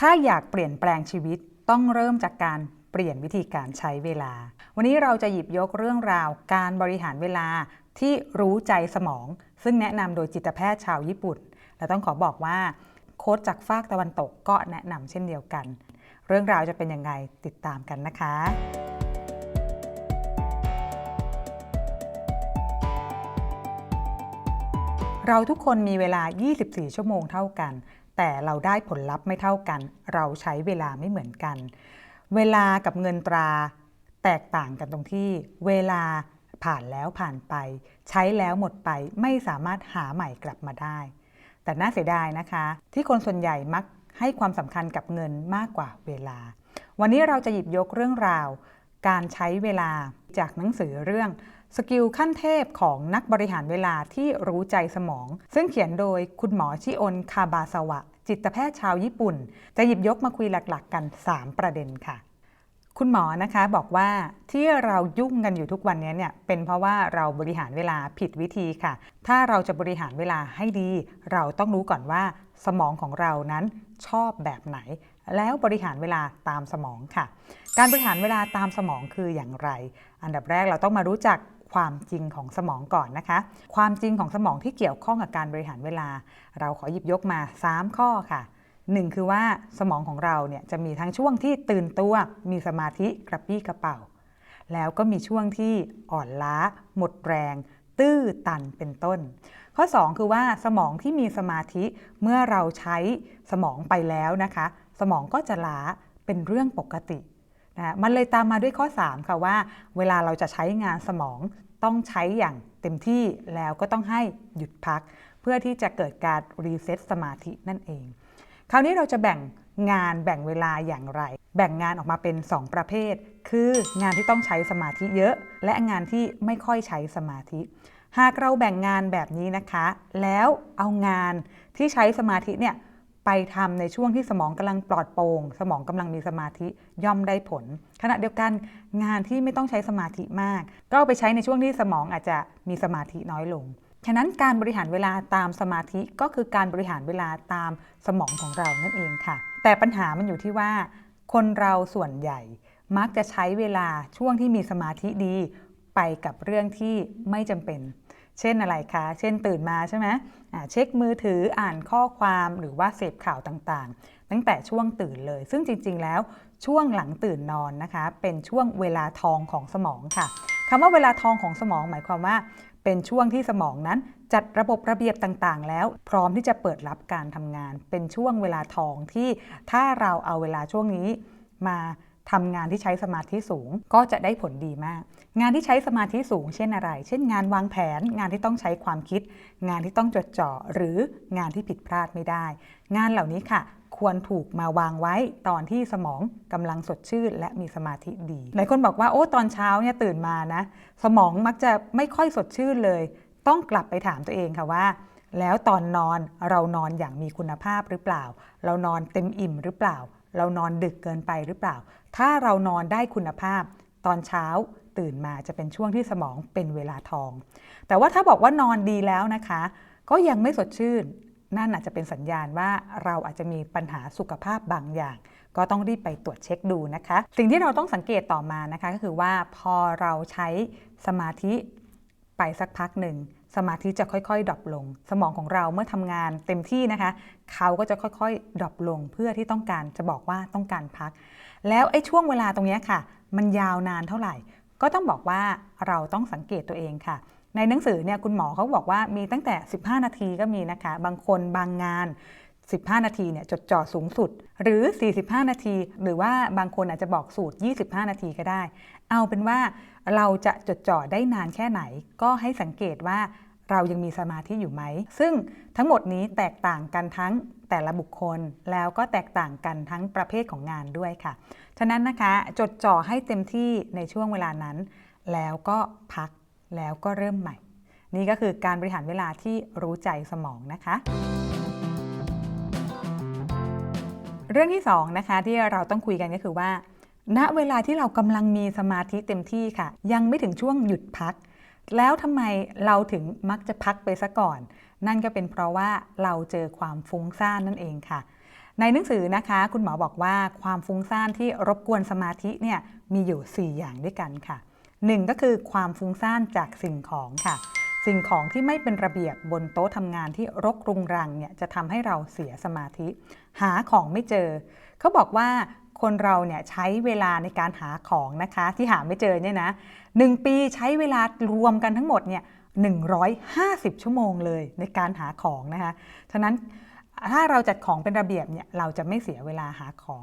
ถ้าอยากเปลี่ยนแปลงชีวิตต้องเริ่มจากการเปลี่ยนวิธีการใช้เวลา วันนี้เราจะหยิบยกเรื่องราวการบริหารเวลาที่รู้ใจสมอง ซึ่งแนะนำโดยจิตแพทย์ชาวญี่ปุ่น และต้องขอบอกว่าโค้ชจากฝากตะวันตกก็แนะนำเช่นเดียวกัน เรื่องราวจะเป็นยังไงติดตามกันนะคะเราทุกคนมีเวลา 24 ชั่วโมงเท่ากัน แต่เราได้ผลลัพธ์ไม่เท่ากัน เราใช้เวลาไม่เหมือนกัน เวลากับเงินตราแตกต่างกันตรงที่ เวลาผ่านแล้วผ่านไป ใช้แล้วหมดไปไม่สามารถหาใหม่กลับมาได้ แต่น่าเสียดายนะคะ ที่คนส่วนใหญ่มักให้ความสำคัญกับเงินมากกว่าเวลา วันนี้เราจะหยิบยกเรื่องราว การใช้เวลาจากหนังสือเรื่องสกิลขั้นเทพของนักบริหารเวลาที่รู้ใจสมอง ซึ่งเขียนโดยคุณหมอชิอนคาบาสวะ จิตแพทย์ชาวญี่ปุ่น จะหยิบยกมาคุยหลักๆ กัน 3 ประเด็นค่ะ คุณหมอนะคะบอกว่าที่เรายุ่งกันอยู่ทุกวันนี้เนี่ยเป็นเพราะว่าเราบริหารเวลาผิดวิธีค่ะ ถ้าเราจะบริหารเวลาให้ดี เราต้องรู้ก่อนว่า สมองของเรานั้นชอบแบบไหน แล้วบริหารเวลาตามสมองค่ะ การบริหารเวลาตามสมองคืออย่างไร อันดับแรกเราต้องมารู้จัก ความจริงของสมองก่อนนะคะ ความจริงของสมองที่เกี่ยวข้องกับการบริหารเวลา เราขอหยิบยกมา 3 ข้อค่ะหนึ่งคือว่าสมองของเราเนี่ยจะมีทั้งช่วงที่ตื่นตัว มีสมาธิกระปี้กระเป๋า แล้วก็มีช่วงที่อ่อนล้า หมดแรง ตื้อตันเป็นต้น ข้อ 2 คือว่าสมองที่มีสมาธิเมื่อเราใช้สมองไปแล้วนะคะ สมองก็จะล้าเป็นเรื่องปกตินะมันเลยตามมาด้วยข้อ 3 ค่ะว่า เวลาเราจะใช้งานสมอง ต้องใช้อย่างเต็มที่แล้วก็ต้องให้หยุดพัก เพื่อที่จะเกิดการรีเซ็ตสมาธินั่นเอง คราวนี้เราจะแบ่งงานแบ่งเวลาอย่างไร แบ่งงานออกมาเป็น 2 ประเภท คืองานที่ต้องใช้สมาธิเยอะ และงานที่ไม่ค่อยใช้สมาธิ หากเราแบ่งงานแบบนี้นะคะ แล้วเอางานที่ใช้สมาธิเนี่ย ไปทำในช่วงที่สมองกำลังปลอดโปร่งสมองกำลังมีสมาธิย่อมได้ผล ขณะเดียวกันงานที่ไม่ต้องใช้สมาธิมาก ก็เอาไปใช้ในช่วงที่สมองอาจจะมีสมาธิน้อยลง ฉะนั้นการบริหารเวลาตามสมาธิก็คือการบริหารเวลาตามสมองของเรานั่นเองค่ะ แต่ปัญหามันอยู่ที่ว่า คนเราส่วนใหญ่ มักจะใช้เวลาช่วงที่มีสมาธิดี ไปกับเรื่องที่ไม่จำเป็น เช่นอะไรคะ เช่นตื่นมาใช่ไหมเช็คมือถืออ่านข้อความหรือว่าเสพข่าวต่างๆ ตั้งแต่ช่วงตื่นเลย ซึ่งจริง ๆ แล้วช่วงหลังตื่นนอนนะคะ เป็นช่วงเวลาทองของสมองค่ะคำว่าเวลาทองของสมองหมายความว่า เป็นช่วงที่สมองนั้นจัดระบบระเบียบต่างๆ แล้วพร้อมที่จะเปิดรับการทำงาน เป็นช่วงเวลาทองที่ถ้าเราเอาเวลาช่วงนี้มา ทำงานที่ใช้สมาธิสูงก็จะได้ผลดีมาก งานที่ใช้สมาธิสูง เช่นอะไร เช่นงานวางแผน งานที่ต้องใช้ความคิด งานที่ต้องจดจ่อ หรืองานที่ผิดพลาดไม่ได้ งานเหล่านี้ค่ะ ควรถูกมาวางไว้ตอนที่สมองกำลังสดชื่น และมีสมาธิดี หลายคนบอกว่าโอ้ตอนเช้าเนี่ยตื่นมานะ สมองมักจะไม่ค่อยสดชื่นเลย ต้องกลับไปถามตัวเองค่ะว่าแล้วตอนนอนเรานอนอย่างมีคุณภาพหรือเปล่า เรานอนเต็มอิ่มหรือเปล่า เรานอนดึกเกินไปหรือเปล่า ถ้าเรานอนได้คุณภาพ ตอนเช้าตื่นมาจะเป็นช่วงที่สมองเป็นเวลาทอง แต่ว่าถ้าบอกว่านอนดีแล้วนะคะ ก็ยังไม่สดชื่น นั่นอาจจะเป็นสัญญาณว่าเราอาจจะมีปัญหาสุขภาพบางอย่าง ก็ต้องรีบไปตรวจเช็คดูนะคะ สิ่งที่เราต้องสังเกตต่อมานะคะก็คือว่าพอเราใช้สมาธิ ไปสักพักหนึ่ง สมาธิจะค่อยๆดรอปลง สมองของเราเมื่อทำงานเต็มที่นะคะ เขาก็จะค่อยๆดรอปลงเพื่อที่ต้องการจะบอกว่าต้องการพัก แล้วไอ้ช่วงเวลาตรงนี้ค่ะ มันยาวนานเท่าไหร่ ก็ต้องบอกว่าเราต้องสังเกตตัวเองค่ะ ในหนังสือเนี่ยคุณหมอเขาบอกว่ามีตั้งแต่ 15 นาทีก็มีนะคะ บางคนบางงาน 15 นาทีเนี่ยจดจ่อสูงสุด หรือ 45 นาที หรือว่าบางคนอาจจะบอกสูตร 25 นาทีก็ได้ เอาเป็นว่าเราจะจดจ่อได้นานแค่ไหน ก็ให้สังเกตว่าเรายังมีสมาธิอยู่ไหม ซึ่งทั้งหมดนี้แตกต่างกันทั้งแต่ละบุคคล แล้วก็แตกต่างกันทั้งประเภทของงานด้วยค่ะ ฉะนั้นนะคะจดจ่อให้เต็มที่ในช่วงเวลานั้น แล้วก็พักแล้วก็เริ่มใหม่ นี่ก็คือการบริหารเวลาที่รู้ใจสมองนะคะ เรื่องที่2นะคะที่เราต้องคุยกันก็คือว่า ณเวลาที่เรากำลังมีสมาธิเต็มที่ค่ะ ยังไม่ถึงช่วงหยุดพัก แล้วทำไมเราถึงมักจะพักไปซะก่อน นั่นก็เป็นเพราะว่าเราเจอความฟุ้งซ่านนั่นเองค่ะ ในหนังสือนะคะ คุณหมอบอกว่าความฟุ้งซ่านที่รบกวนสมาธิเนี่ยมีอยู่ 4 อย่างด้วยกันค่ะหนึ่งก็คือความฟุ้งซ่านจากสิ่งของค่ะ สิ่งของที่ไม่เป็นระเบียบบนโต๊ะทำงานที่รกรุงรังเนี่ยจะทำให้เราเสียสมาธิ หาของไม่เจอ เขาบอกว่าคนเราเนี่ยใช้เวลาในการหาของนะคะ ที่หาไม่เจอเนี่ยนะหนึ่งปีใช้เวลารวมกันทั้งหมดเนี่ย150 ชั่วโมงเลยในการหาของนะคะ ฉะนั้นถ้าเราจัดของเป็นระเบียบเนี่ยเราจะไม่เสียเวลาหาของ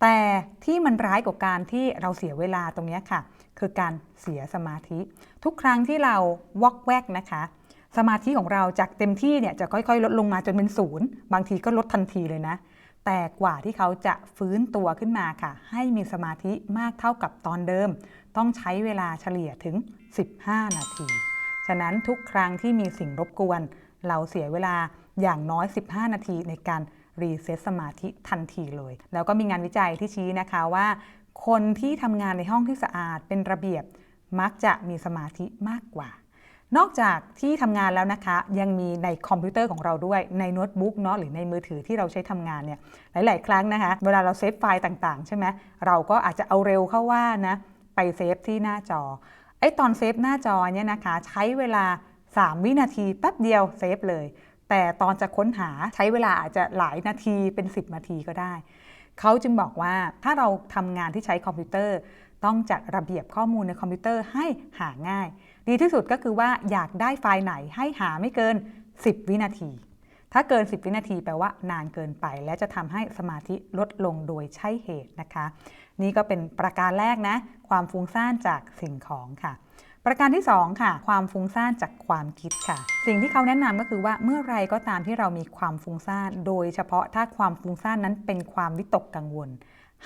แต่ที่มันร้ายกว่าการที่เราเสียเวลาตรงนี้ค่ะ คือการเสียสมาธิ ทุกครั้งที่เราวอกแวกนะคะ สมาธิของเราจากเต็มที่เนี่ยจะค่อยๆ ลดลงมาจนเป็นศูนย์บางทีก็ลดทันทีเลยนะ แต่กว่าที่เขาจะฟื้นตัวขึ้นมาค่ะ ให้มีสมาธิมากเท่ากับตอนเดิม ต้องใช้เวลาเฉลี่ยถึง 15 นาที ฉะนั้นทุกครั้งที่มีสิ่งรบกวน เราเสียเวลาอย่างน้อย 15 นาทีในการ รีเซ็ตสมาธิทันทีเลย แล้วก็มีงานวิจัยที่ชี้นะคะว่า คนที่ทำงานในห้องที่สะอาดเป็นระเบียบมักจะมีสมาธิมากกว่า นอกจากที่ทำงานแล้วนะคะ ยังมีในคอมพิวเตอร์ของเราด้วยในโน้ตบุ๊กเนาะหรือในมือถือที่เราใช้ทำงานเนี่ยหลาย ๆ ครั้งนะคะ เวลาเราเซฟไฟล์ต่างๆ ใช่ไหมเราก็อาจจะเอาเร็วเข้าว่านะไปเซฟที่หน้าจอไอ้ตอนเซฟหน้าจอเนี่ยนะคะ ใช้เวลา 3 วินาทีแป๊บเดียวเซฟเลย แต่ตอนจะค้นหาใช้เวลาอาจจะหลายนาทีเป็น 10 นาทีก็ได้ เขาจึงบอกว่าถ้าเราทำงานที่ใช้คอมพิวเตอร์ ต้องจัดระเบียบข้อมูลในคอมพิวเตอร์ให้หาง่าย ดีที่สุดก็คือว่าอยากได้ไฟล์ไหนให้หาไม่เกิน 10 วินาที ถ้าเกิน 10 วินาทีแปลว่านานเกินไป และจะทำให้สมาธิลดลงโดยใช่เหตุนะคะ นี่ก็เป็นประการแรกนะ ความฟุ้งซ่านจากสิ่งของค่ะ ประการที่ 2 ค่ะ ความฟุ้งซ่านจากความคิดค่ะ สิ่งที่เขาแนะนำก็คือว่าเมื่อไรก็ตามที่เรามีความฟุ้งซ่าน โดยเฉพาะถ้าความฟุ้งซ่านนั้นเป็นความวิตกกังวล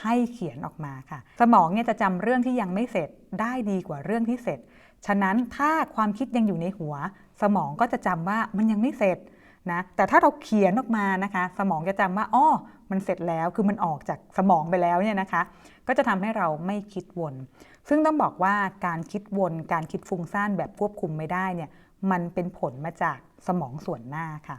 ให้เขียนออกมาค่ะ สมองเนี่ยจะจำเรื่องที่ยังไม่เสร็จได้ดีกว่าเรื่องที่เสร็จ ฉะนั้นถ้าความคิดยังอยู่ในหัว สมองก็จะจำว่ามันยังไม่เสร็จนะแต่ถ้าเราเขียนออกมานะคะ สมองจะจำว่าอ้อ มันเสร็จแล้วคือมันออกจากสมองไปแล้วเนี่ยนะคะ ก็จะทำให้เราไม่คิดวน ซึ่งต้องบอกว่าการคิดวนการคิดฟุ้งซ่านแบบควบคุมไม่ได้เนี่ยมันเป็นผลมาจากสมองส่วนหน้าค่ะ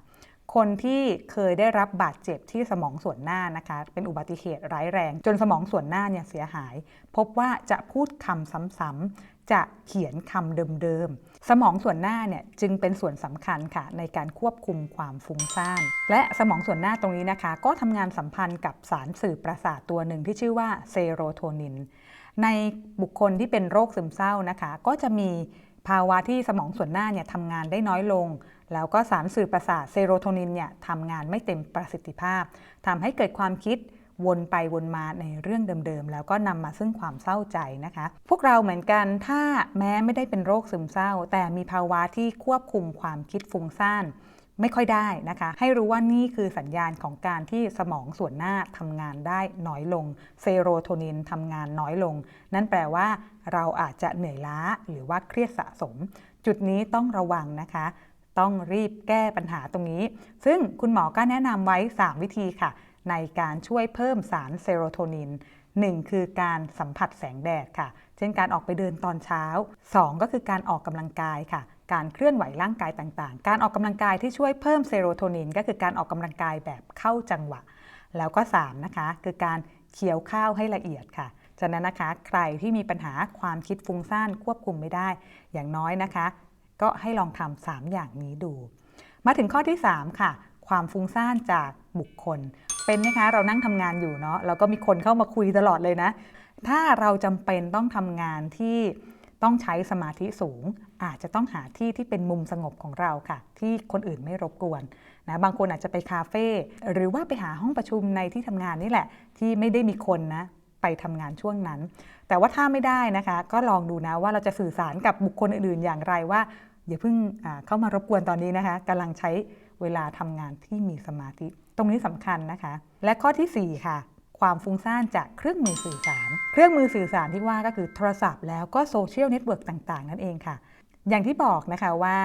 คนที่เคยได้รับบาดเจ็บที่สมองส่วนหน้านะคะ เป็นอุบัติเหตุร้ายแรง จนสมองส่วนหน้าเนี่ยเสียหาย พบว่าจะพูดคำซ้ำๆจะเขียนคำเดิมๆ สมองส่วนหน้าเนี่ยจึงเป็นส่วนสำคัญค่ะในการควบคุมความฟุ้งซ่าน และสมองส่วนหน้าตรงนี้นะคะ ก็ทำงานสัมพันธ์กับสารสื่อประสาทตัวหนึ่งที่ชื่อว่าเซโรโทนิน ในบุคคลที่เป็นโรคซึมเศร้านะคะ ก็จะมีภาวะที่สมองส่วนหน้าเนี่ยทำงานได้น้อยลง แล้วก็สารสื่อประสาทเซโรโทนินเนี่ยทำงานไม่เต็มประสิทธิภาพทำให้เกิดความคิด วนไปวนมาในเรื่องเดิมๆ แล้วก็นำมาซึ่งความเศร้าใจนะคะ พวกเราเหมือนกันถ้าแม้ไม่ได้เป็นโรคซึมเศร้า แต่มีภาวะที่ควบคุมความคิดฟุ้งซ่านไม่ค่อยได้นะคะ ให้รู้ว่านี่คือสัญญาณของการที่สมองส่วนหน้าทำงานได้น้อยลง เซโรโทนินทำงานน้อยลง นั่นแปลว่าเราอาจจะเหนื่อยล้าหรือว่าเครียดสะสม จุดนี้ต้องระวังนะคะ ต้องรีบแก้ปัญหาตรงนี้ ซึ่งคุณหมอก็แนะนำไว้ 3 วิธีค่ะ ในการช่วยเพิ่มสารเซโรโทนิน 1 คือการสัมผัสแสงแดดค่ะ เช่นการออกไปเดินตอนเช้า 2 ก็คือการออกกำลังกายค่ะ การเคลื่อนไหวร่างกายต่างๆ การออกกำลังกายที่ช่วยเพิ่มเซโรโทนิน ก็คือการออกกำลังกายแบบเข้าจังหวะ แล้วก็ 3 นะคะ คือการเคี้ยวข้าวให้ละเอียดค่ะฉะนั้นนะคะ ใครที่มีปัญหาความคิดฟุ้งซ่านควบคุมไม่ได้ อย่างน้อยนะคะ ก็ให้ลองทำ3อย่างนี้ดู มาถึงข้อที่ 3 ค่ะ ความฟุ้งซ่านจากบุคคล เป็นไหมคะเรานั่งทำงานอยู่เนาะแล้วก็มีคนเข้ามาคุยตลอดเลยนะ ถ้าเราจำเป็นต้องทำงานที่ต้องใช้สมาธิสูง อาจจะต้องหาที่ที่เป็นมุมสงบของเราค่ะ ที่คนอื่นไม่รบกวนนะบางคนอาจจะไปคาเฟ่หรือว่าไปหาห้องประชุมในที่ทำงานนี่แหละ ที่ไม่ได้มีคนนะไปทำงานช่วงนั้น แต่ว่าถ้าไม่ได้นะคะ ก็ลองดูนะว่าเราจะสื่อสารกับบุคคลอื่นๆอย่างไรว่าอย่าเพิ่งเข้ามารบกวนตอนนี้นะคะกำลังใช้ เวลาทำงานที่มีสมาธิ ตรงนี้สำคัญนะคะ และข้อที่ 4 ค่ะ ความฟุ้งซ่านจากเครื่องมือสื่อสาร เครื่องมือสื่อสารที่ว่าก็คือโทรศัพท์แล้วก็โซเชียลเน็ตเวิร์กต่างๆ นั่นเองค่ะ อย่างที่บอกนะคะว่า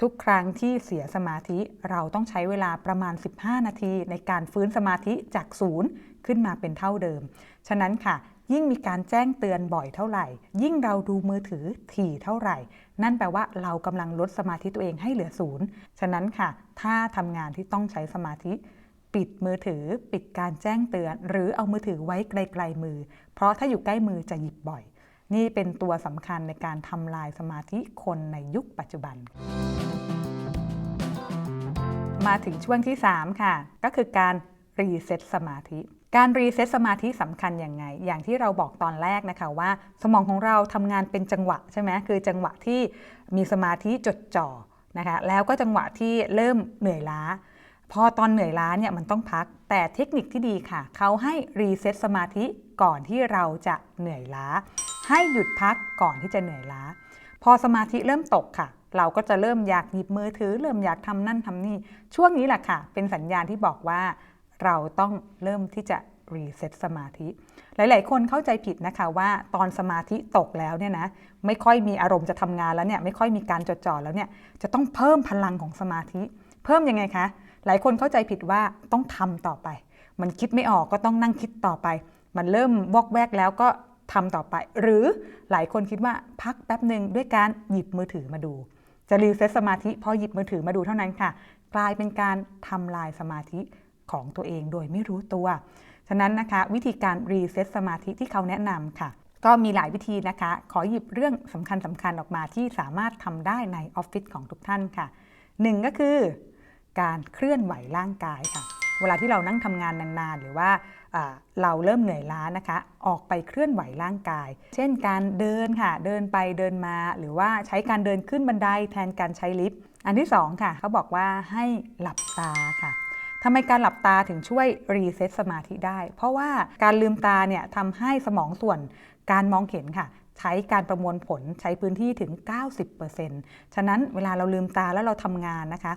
ทุกครั้งที่เสียสมาธิเราต้องใช้เวลาประมาณ 15 นาที ในการฟื้นสมาธิจากศูนย์ขึ้นมาเป็นเท่าเดิม ฉะนั้นค่ะ ยิ่งมีการแจ้งเตือนบ่อยเท่าไหร่ ยิ่งเราดูมือถือถี่เท่าไหร่ นั่นแปลว่าเรากำลังลดสมาธิตัวเองให้เหลือศูนย์ฉะนั้นค่ะ ถ้าทำงานที่ต้องใช้สมาธิ ปิดมือถือ ปิดการแจ้งเตือน หรือเอามือถือไว้ไกลๆมือ เพราะถ้าอยู่ใกล้มือจะหยิบบ่อย นี่เป็นตัวสำคัญในการทำลายสมาธิคนในยุคปัจจุบันมาถึงช่วงที่ 3 ค่ะ ก็คือการรีเซ็ตสมาธิ การรีเซ็ตสมาธิสำคัญย่างไง อย่างที่เราบอกตอนแรกนะคะว่า สมองของเราทำงานเป็นจังหวะใช่ไหมคือจังหวะที่มีสมาธิจดจ่อนะคะแล้วก็จังหวะที่เริ่มเหนื่อยล้า พอตอนเหนื่อยล้าเนี่ยมันต้องพัก แต่เทคนิคที่ดีค่ะ เขาให้รีเซ็ตสมาธิก่อนที่เราจะเหนื่อยล้า ให้หยุดพักก่อนที่จะเหนื่อยล้า พอสมาธิเริ่มตกค่ะ เราก็จะเริ่มอยากหยิบมือถือ เริ่มอยากทำนั่นทำนี่ ช่วงนี้แหละค่ะ เป็นสัญญาณที่บอกว่า เราต้องเริ่มที่จะรีเซ็ตสมาธิ หลาย ๆ คนเข้าใจผิดนะคะว่าตอนสมาธิตกแล้วเนี่ยนะไม่ค่อยมีอารมณ์จะทำงานแล้วเนี่ยไม่ค่อยมีการจดจ่อแล้วเนี่ยจะต้องเพิ่มพลังของสมาธิ เพิ่มยังไงคะ หลายคนเข้าใจผิดว่าต้องทำต่อไป มันคิดไม่ออกก็ต้องนั่งคิดต่อไป มันเริ่มวอกแวกแล้วก็ทำต่อไป หรือหลายคนคิดว่าพักแป๊บหนึ่งด้วยการหยิบมือถือมาดู จะรีเซ็ตสมาธิพอหยิบมือถือมาดูเท่านั้นค่ะ กลายเป็นการทำลายสมาธิ ของตัวเองโดยไม่รู้ตัว ฉะนั้นนะคะวิธีการรีเซ็ตสมาธิที่เขาแนะนำค่ะ ก็มีหลายวิธีนะคะ ขอหยิบเรื่องสำคัญสำคัญออกมาที่สามารถทำได้ในออฟฟิศของทุกท่านค่ะหนึ่งก็คือการเคลื่อนไหวร่างกายค่ะ เวลาที่เรานั่งทำงานนานๆ หรือว่าเราเริ่มเหนื่อยล้านะคะ ออกไปเคลื่อนไหวร่างกาย เช่นการเดินค่ะ เดินไปเดินมา หรือว่าใช้การเดินขึ้นบันไดแทนการใช้ลิฟต์ อันที่ 2 ค่ะ เขาบอกว่าให้หลับตาค่ะ ทำไมการหลับตาถึงช่วยรีเซ็ตสมาธิได้ เพราะว่าการลืมตาเนี่ยทำให้สมองส่วนการมองเห็นค่ะใช้การประมวลผลใช้พื้นที่ถึง 90%ฉะนั้นเวลาเราลืมตาแล้วเราทำงานนะคะ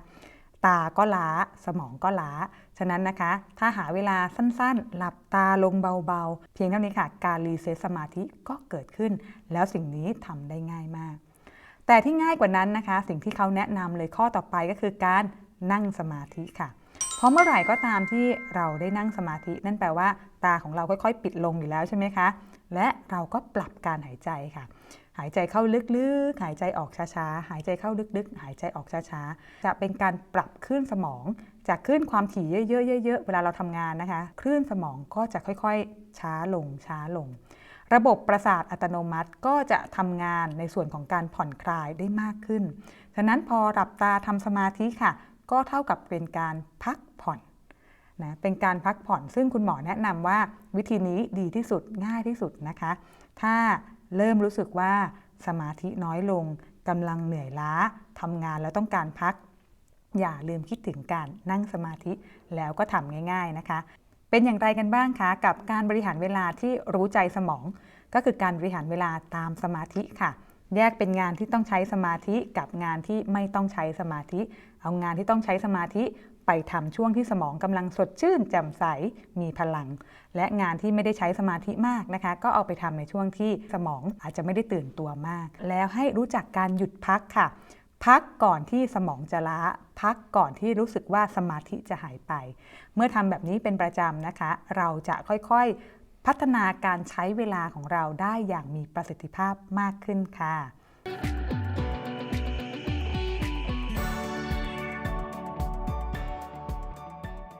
ตาก็ล้าสมองก็ล้า ฉะนั้นนะคะ ถ้าหาเวลาสั้นๆ หลับตาลงเบาๆ เพียงเท่านี้ค่ะ การรีเซ็ตสมาธิก็เกิดขึ้น แล้วสิ่งนี้ทำได้ง่ายมาก แต่ที่ง่ายกว่านั้นนะคะ สิ่งที่เขาแนะนำเลยข้อต่อไปก็คือการนั่งสมาธิค่ะ เพราะเมื่อไหร่ก็ตามที่เราได้นั่งสมาธิ นั่นแปลว่า ตาของเราค่อยๆ ปิดลงอยู่แล้วใช่ไหมคะ และเราก็ปรับการหายใจค่ะ หายใจเข้าลึกๆ หายใจออกช้าๆ หายใจเข้าลึกๆ หายใจออกช้าๆ จะเป็นการปรับคลื่นสมอง จากคลื่นความถี่เยอะๆเยอะๆเวลาเราทำงานนะคะ คลื่นสมองก็จะค่อยๆ ช้าลงช้าลง ระบบประสาทอัตโนมัติก็จะทำงานในส่วนของการผ่อนคลายได้มากขึ้น ฉะนั้นพอหลับตาทำสมาธิค่ะ ก็เท่ากับเป็นการพักผ่อนนะเป็นการพักผ่อนซึ่งคุณหมอแนะนำว่าวิธีนี้ดีที่สุดง่ายที่สุดนะคะ ถ้าเริ่มรู้สึกว่าสมาธิน้อยลงกำลังเหนื่อยล้าทำงานแล้วต้องการพัก อย่าลืมคิดถึงการนั่งสมาธิแล้วก็ทำง่าย ๆนะคะ เป็นอย่างไรกันบ้างคะกับการบริหารเวลาที่รู้ใจสมอง ก็คือการบริหารเวลาตามสมาธิค่ะ แยกเป็นงานที่ต้องใช้สมาธิกับงานที่ไม่ต้องใช้สมาธิ เอางานที่ต้องใช้สมาธิไปทำช่วงที่สมองกำลังสดชื่นแจ่มใสมีพลัง และงานที่ไม่ได้ใช้สมาธิมากนะคะ ก็เอาไปทำในช่วงที่สมองอาจจะไม่ได้ตื่นตัวมาก แล้วให้รู้จักการหยุดพักค่ะ พักก่อนที่สมองจะล้า พักก่อนที่รู้สึกว่าสมาธิจะหายไป เมื่อทำแบบนี้เป็นประจำนะคะ เราจะค่อยๆพัฒนาการใช้เวลาของเราได้อย่างมีประสิทธิภาพมากขึ้นค่ะ